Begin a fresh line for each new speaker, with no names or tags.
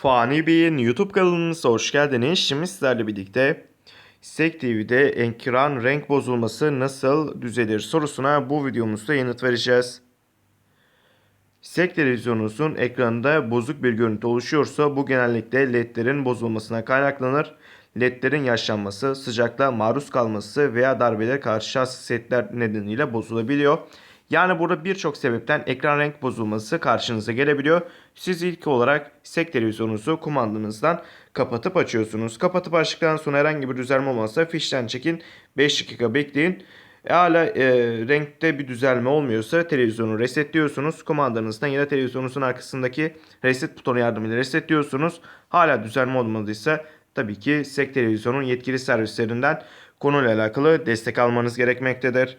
Fani Bey'in YouTube kanalımıza hoş geldiniz. Şimdi sizlerle birlikte SEK TV'de ekran renk bozulması nasıl düzelir sorusuna bu videomuzda yanıt vereceğiz. SEK televizyonunuzun ekranında bozuk bir görüntü oluşuyorsa bu genellikle ledlerin bozulmasına kaynaklanır. Ledlerin yaşlanması, sıcaklığa maruz kalması veya darbelere karşı hassasiyetler nedeniyle bozulabiliyor. Yani burada birçok sebepten ekran renk bozulması karşınıza gelebiliyor. Siz ilk olarak SEK televizyonunuzu kumandanızdan kapatıp açıyorsunuz. Kapatıp açtıktan sonra herhangi bir düzelme olmazsa fişten çekin 5 dakika bekleyin. E, hala e, renkte bir düzelme olmuyorsa televizyonu resetliyorsunuz. Kumandanızdan ya da televizyonunuzun arkasındaki reset butonu yardımıyla resetliyorsunuz. Hala düzelme olmadıysa tabii ki SEK televizyonun yetkili servislerinden konuyla alakalı destek almanız gerekmektedir.